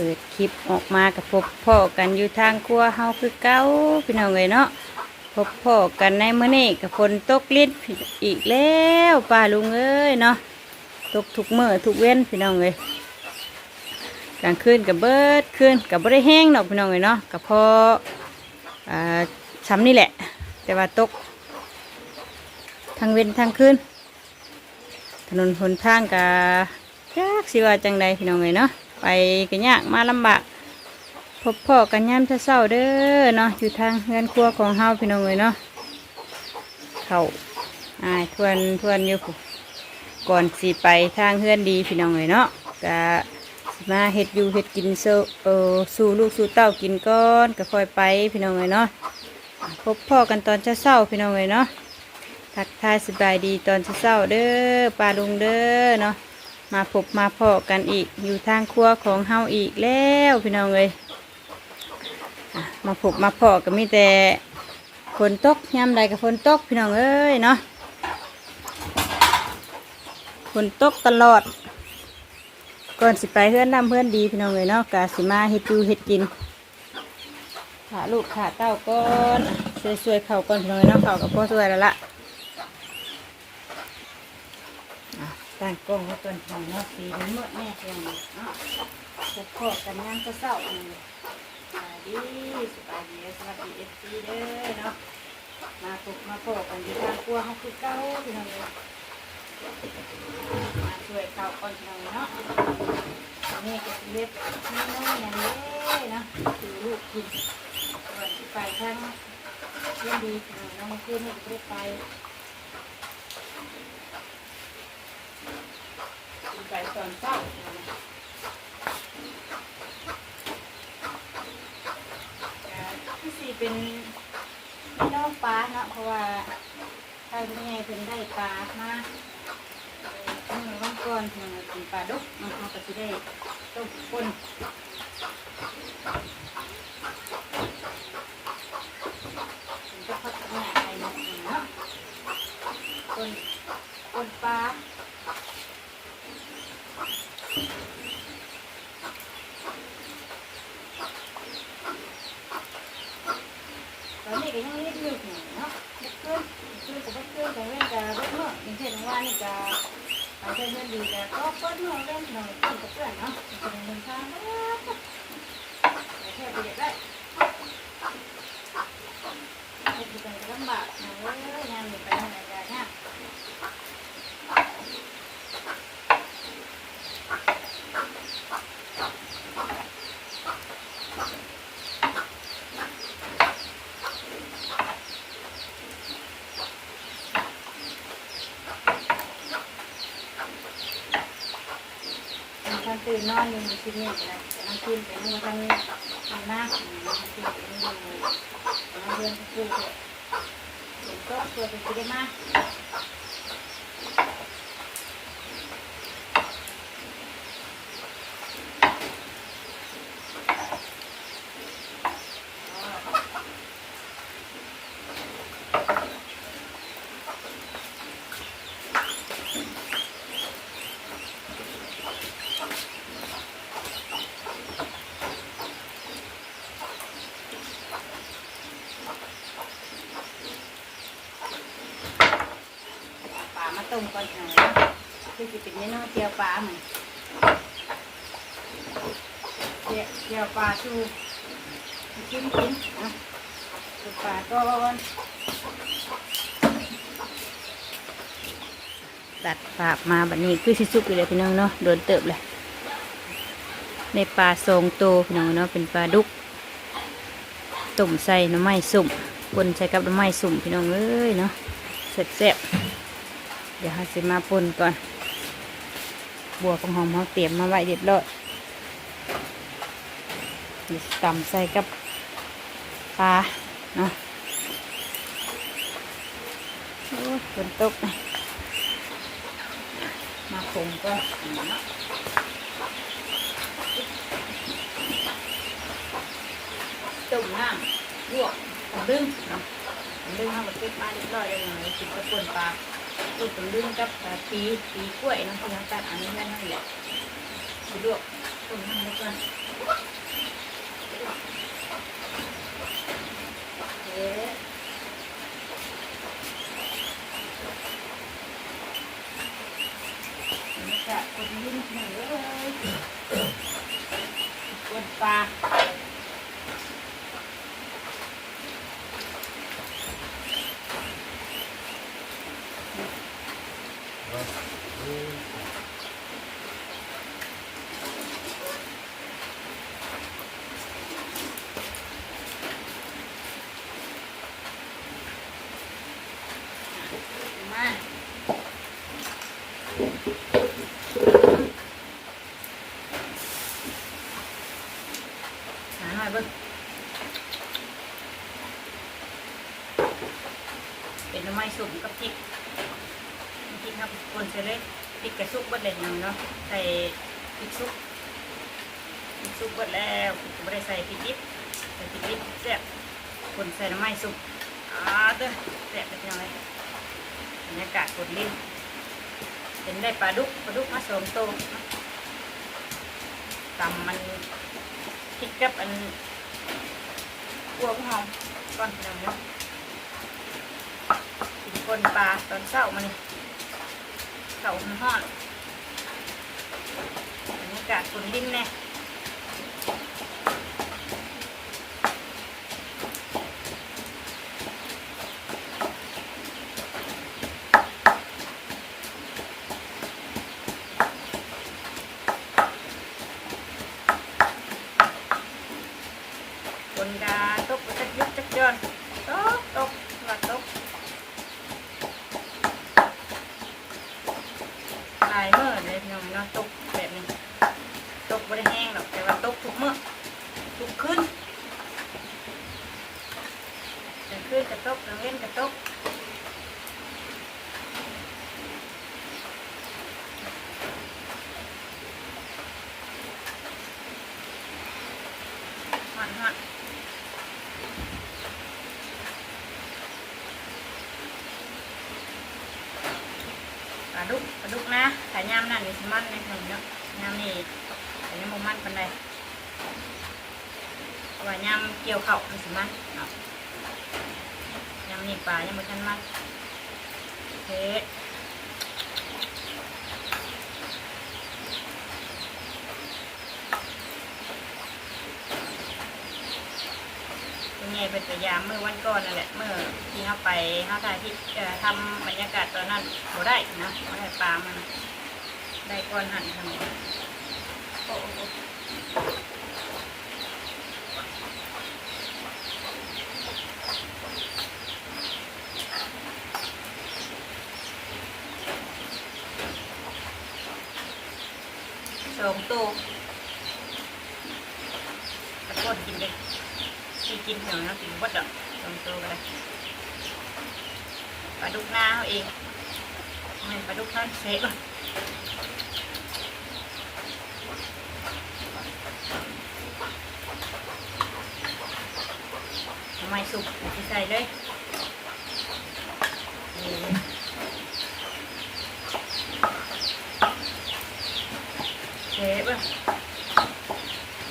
ปิดคลิปออกมากับพบพ่อกันอยู่ทางครัวเฮาคือเก้าพี่น้องเลยเนาะพบพ่อกันในมื้อนี้กับฝนตกลิ้นอีกแล้วป้าลุงเอ้ยเนาะตกทุกเมื้อทุกเว้นพี่น้องเลยกลางคืนกับเบิดคืนกับบ่ได้แห้งดอกพี่น้องเลยเนาะกับพออ่าช้ำนี่แหละ แต่ว่าตกทางเว้นทางคืนถนนหนทางกับยากสิว่าจังใดพี่น้องเลยเนาะ ไปกันยากมาลำบากพบพ่อกันย่ำเช้าเด้อเนาะอยู่ทางเฮือนครัวของเฮาพี่น้องเลยเนาะเขาอายทวนทวนอยู่ก่อนสิไปทางเฮือนดีพี่น้องเลยเนาะกะมาเฮ็ดอยู่เฮ็ดกินโซเออสู่ลูกสู่เต้ากินก้อนก็ค่อยไปพี่น้องเลยเนาะพบพ่อกันตอนเช้าพี่น้องเลยเนาะทักทายสบายดีตอนเช้าเด้อปลาลุงเด้อเนาะ มาพบมาพอกันอีกอยู่ทางครัวของเฮาอีกแล้วพี่น้องเลยมาพบมาพอก็มีแต่ฝนตกยามใดกับฝนตกพี่น้องเอ้ยเนาะฝนตกตลอดก่อนสิไปเพื่อนน้ำเพื่อนดีพี่น้องเลยเนาะกาสิมาเฮ็ดอยู่เฮ็ดกินขาลูกขาเต้าก้อนสวยๆเข่าก่อนพี่น้องเอ้ยเนาะเข่ากับพ่อสวยแล้วล่ะ อะ ตั้งกล้องไว้ก่อนของเนาะสีมันมืดแน่เพียงเนาะพบพ่อกันย่างก็เศร้าๆนี่สบายดีสบายดีสวัสดีเอฟซีเด้อเนาะมาพบมาพบกันที่ทางครัวเขาคือเก้าพี่น้องเลยมาช่วยเก่าก่อนพี่น้องเนาะนี่ก็เล็บนี่น้อยอย่างนี้เนาะคือลูกกินก่อนที่ไปทางเรื่องดีน้องเนาะเมื่อนนี่ได้ไป ไปต อนเช้าที่สี่เป็นพี่น้องปลาเนาะเพราะว่าทางนี้เพิ่นได้ปลามาเออเมื่อวันก่อนเพิ่นเป็นปลาดุกเนาะเขาก็จะได้ต้มคนมันก็พักหน้าไปเนาะเนะคนคนปลา ตอนนี้ก็ยังเล็กอยู่เนาะเล็กขึ้นขึ้นกับเล็กขึ้นแต่เว้นกับเล็กเมื่ออย่างเช่นว่านี่จะไปเช่นเพื่อนดีแต่ก็เพิ่มเมื่อเล่นหน่อยขึ้นกับเพื่อนเนาะเป็นหนึ่งทางแล้วแค่ไปเด็กได้ให้ดูกันลำบากนะเว้ยงานอยู่ไปทางไหนกันเนี่ย มันตื่น นอนอยู่ในที่นี่นะน้ำขึ้นไปนู่นทางนี้มันมากมันขึ้นไปนู่นเลยมันเรียนครูเลยเห็นก็ตัวเป็นที่ได้มา ปลามาต้มก่อนหน่อยคือจะเป็นเมนูเจียวปลาเหมือนเจียวเจียวปลาชูกินกินนะดูปลาก่อนตัดปากมาแบบนี้คือสิสุกอยู่เลยพี่น้องเนาะโดนเติบเลยในปลาทรงโตพี่น้องเนาะเป็นปลาดุกต้มใส่น้ำไม้สุ่ม คนใส่กับหน้ำไม้สุ่มพี่น้องเอ้ยเนาะแซ่บๆเดี๋ยวเราสิมาปนก่อน บัวของหอมเราเตรียมมาไว้เรียบร้อยเดี๋ยวตำใส่กับปลาเนาะโอ้ฝนตกมาปรุงก่อนเนาะต้มน้ำลวก ดึงเนาะดึงเอามาเก็บมาเรียบร้อยเลยนะกินกับปนปลาลูกตำลึงกับปีปีกล้วยน้ำเพียงตัดอันนี้แค่นั้นแหละสะดวกต้มน้ำแล้วกันเอ๊ะจะกดลิ้นหนึ่งเลยกดปลา หาหน่อยเบิ่งเป็นน้ำไม้สุ่มกับพริกพริกครับคนเสร็จเลยพริกกระซุกเบดเลยยังเนาะใส่พริกซุกพริกซุกเบดแล้วไม่ได้ใส่พริกดิบใส่พริกดิบแซ่บคนใส่น้ำไม้สุ่มอ่าเด้อแซ่บเป็นยังไงบรรยากาศกดลิ้นเป็นได้ปลาดุกปลาดุกมาสมโตวตำมัน คิดกับอันกัวกหอมก่อนพี่น้องเนาะกินคนปลาตอนเช้ามันเช้ามันห้อนบรรยากาศกดลิ้นแน่กาตก จักยุกจักย้อนตกตกว่าตกหลายมื้อเลยพี่น้องเนาะตกแบบนี้ตกบ่ได้แห้งหรอกแต่ว่าตกทุกมื้อทุกคืนกลางคืนก็ตกกลางเว้นก็ตก หอนหอนปลาดุกป ลาดุกนะขายามนั่นนี่สิมันในถนนเนาะยามนี่ขายยามมันปานใดเพราะว่ายามเกี่ยวเข่ามันสิมันเนาะยามนี่ปลายังบ่ทันมันเฮ้ยัง ไงเป็นตัวอยางเมื่อวันก่อนนั่นแหละเมื่อที่เขาไปเขาถ่ายที่ทำบรรยากาศตอนนั้นเขาได้นะเขาได้ปลามันได้ก้อนหั่นขนมสองตัวตะโกนกินเลย กินกินเถอะนะกินวัดดอกสองตัวก็ได้ปลาดุกหน้าเขาเองไม่ปลาดุกท่านเสกทำไมสุกใส่เลยเชฟอะ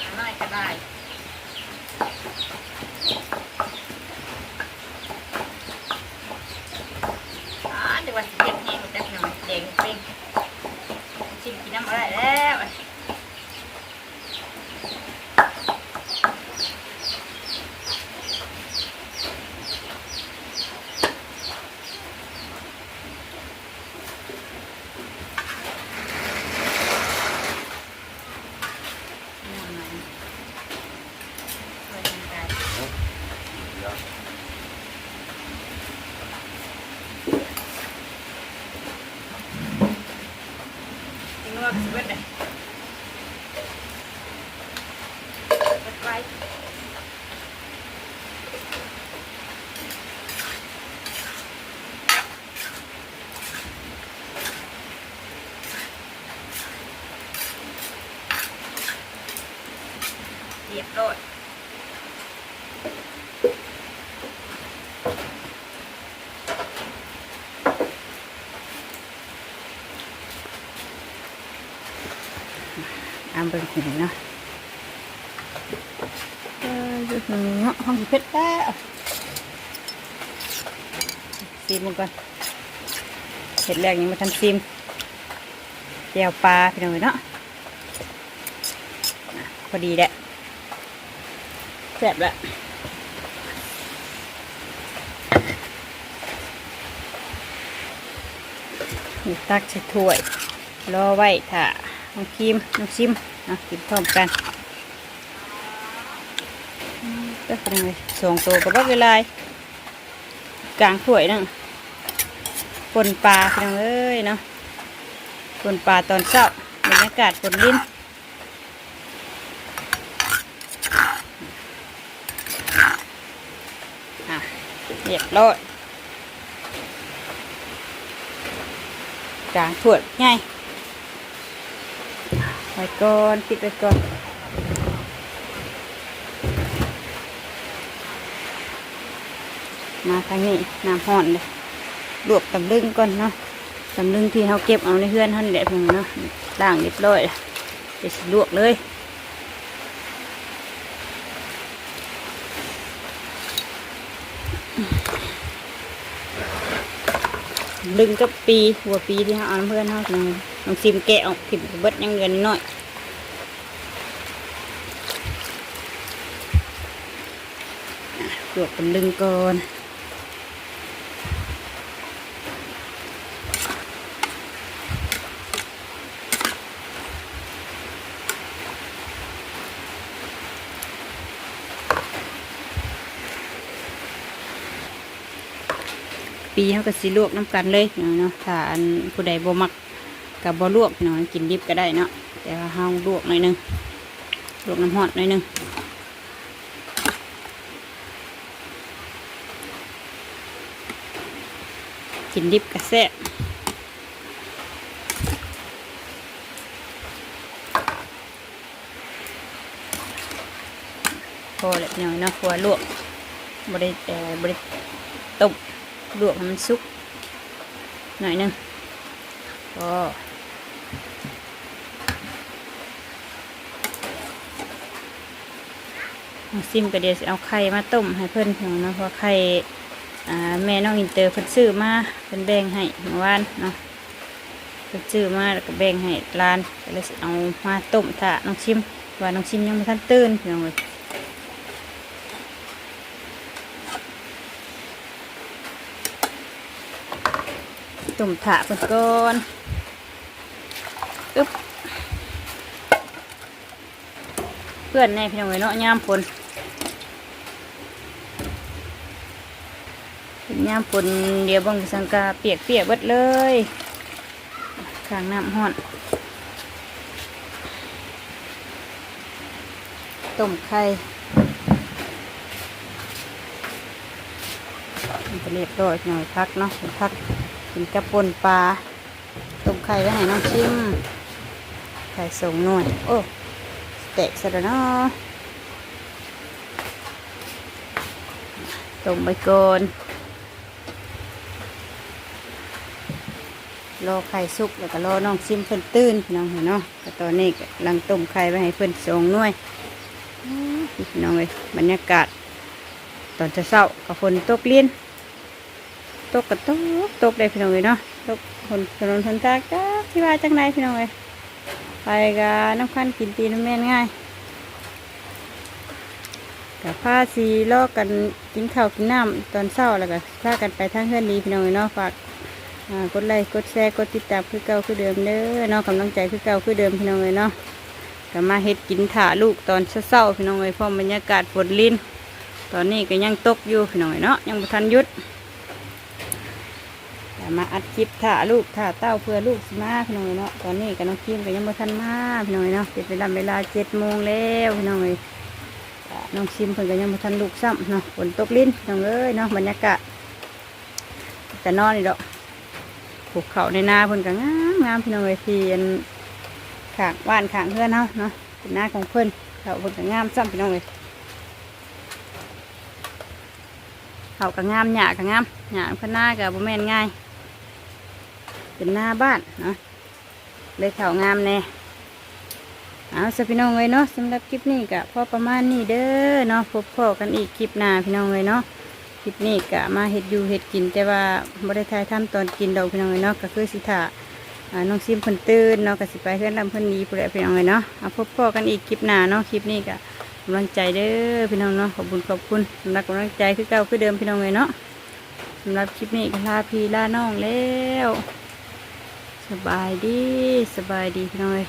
มาหน่อยก็ได้อ่าเดี๋ยววันสิเก็บแห้งมันจะหน่อยแดงเป้งชิมกินน้ำอะไรแล้วอะ น้ำมันเปิดทางการทิ้งนวดสิเบิดเลยเปิดไว้เรี ยบร้อยเอาเบิ่งเห็นเนาะอืมเนาะห้องเพชรแล้วซีมก่อนเห็ดแรกยังมาทำซีมแจ่วปลาพี่น้องเนาะพอดีแหละ แซ่บแล้วนี่ตักใส่ถ้วย รอไว้ถ้าน้องครีมน้องซิมนะกินพร้อมกันก็เป็นไงสองตัวกับบักเวลายกลางถ้วยนั่งปนปลาพี่น้องเอ้ยเนาะปนปลาตอนเช้าบรรยากาศฝนลิ้นอะ เรียบร้อยกลางถ้วยง่ายไว้ก่อนปิดไว้ก่อนมาทางนี้น้ำห่อนเลยลวกตำลึงก่อนเนาะตำลึงที่เขาเก็บเอาในเฮือนท่านแหละพงเนาะล้างเรียบร้อยแล้วเดี๋ยวลวกเลย ดึงกับปีหัวปีที่เขาเอานเพื่อนเขาลองลองซิมแกะออกถิ่มเบิดยังเงินหน่อยอะลวกเป็นดึงก่อน ปีเขาก็สิลวกน้ำกันเลยเนาะถ้าอันผู้ใดบ่มักกับบ่ลวกพี่น้องกินดิบก็ได้เนาะแต่ว่าเฮาลวกหน่อยหนึงลวกน้ำหอดหน่อยหนึงกินดิบก็แซ่บพอแล้วพี่น้องเนาะเพราะวาลวกบริเอ่อบริต้ม ลวกให้มันสุก หน่อยนึงพอเอาซิมก็เดี๋ยวเอาไข่มาต้มให้เพื่อนพี่น้องนะเพราะไข่แม่น้องอินเตอร์เพิ่นซื้อมาเพิ่นแบ่งให้เมื่อวานเนาะเพิ่นซื้อมาแล้วก็แบ่งให้ร้านก็เลยเอามาต้มถ้าน้องชิมว่าน้องชิมยังไม่ทันตื่นพี่น้องเลย ตุ่มถาเปิดก่อนอึ๊บเพื่อนแน่พี่น้องเอ้ยเนาะยามฝนเป็นยามฝนเดี๋ยวบังสังกาเปียกเปียกเบิดเลยข้างน้ำห้อนต้มไข่มันเรียบร้อยหน่อยพักเนาะพัก กินกระปนปลาต้มไข่ไว้ให้น้องชิม ไข่ส่งหน่อยโอ้แตกซะแล้วเนาะต้มไปก่อนรอไข่สุกแล้วก็รอน้องชิมเพิ่นตื่นพี่น้องเห็นเนาะก็ตอนนี้กำลังต้มไข่ไว้ให้เพิ่นส่งหน่วยพี่น้องเลยบรรยากาศ ตอนเช้าๆกับฝนตกเลี้ยน ตกกระตกตกได้พี่น้องเลยเนาะตกคนถนนทนตากจ้าที่ว่าจังไรพี่น้องเลยไปกับน้ำคันกินตีน้ำแม่นง่ายกับผ้าสีลอกกันกินข้าวกินน้ำตอนเช้าแล้วก็พากันไปทางเพื่อนดีพี่น้องเลยเนาะฝากกดไลค์กดแชร์กดติดตามคือเก่าคือเดิมเด้อเนาะกำลังใจคือเก่าคือเดิมพี่น้องเลยเนาะก็มาเฮ็ดกินถ่าลูกตอนเช้าพี่น้องเลยพร้อมบรรยากาศฝนลิ้นตอนนี้ก็ยังตกอยู่พี่น้องเอ้ยเนาะยังบ่ทันยุดแต่ มาอัดคลิปถ่าลูกถ่าเต้าเพื่อลูกสิมาพี่น้องเนาะตอนนี้กับน้องคิมก็ยังไม่ทันมาพี่น้องเนาะเป็นเวลาเวลาเจ็ดโมงแล้วพี่น้องเอ้ยน้องคิมเพิ่นก็ยังไม่ทันลูกซ้ำเนาะฝนตกลิ้นน้องเอ้ยเนาะบรรยากาศแต่นอนนี่ดอกผูกเขาในนาเพิ่นก็งามงามพี่น้องเอ้ยที่อันขางบ้านขางเพื่อนเนาะเนาะเป็นนาของเพิ่นเขาเพิ่นก็งามซ้ำพี่น้องเอ้ยเขาก็งามหญ้าก็งามหญ้าเพิ่นนาก็บ่แมนง่าย เป็นหน้าบ้านเนาะเลยเขางามแน่เอาสพี่น้องเลยเนาะสำหรับคลิปนี้ก็พอประมาณนี้เด้อเนาะพบพ่อกันอีกคลิปหน้าพี่น้องเลยเนาะคลิปนี้ก็มาเห็ดอยู่เห็ดกิน แต่ว่าบ่ได้ทายทำตอนกินดอกพี่น้องเลยเนาะก็คือสิถาน้องซิมเพิ่นตื่นเนาะก็สิไปเพื่อนลำเพิ่นนีผู้ใดพี่น้องเลยเนาะเอาพบพ่อกันอีกคลิปหน้าเนาะคลิปนี้ก็กำลังใจเด้อพี่น้องเนาะขอบคุณขอบคุณสำหรับกำลังใจคือเก่าคือเดิมพี่น้องเลยเนาะสำหรับคลิปนี้ก็ลาพี่ลาน้องแล้ว สบายดีสบายดีพี่น้องเอ้ย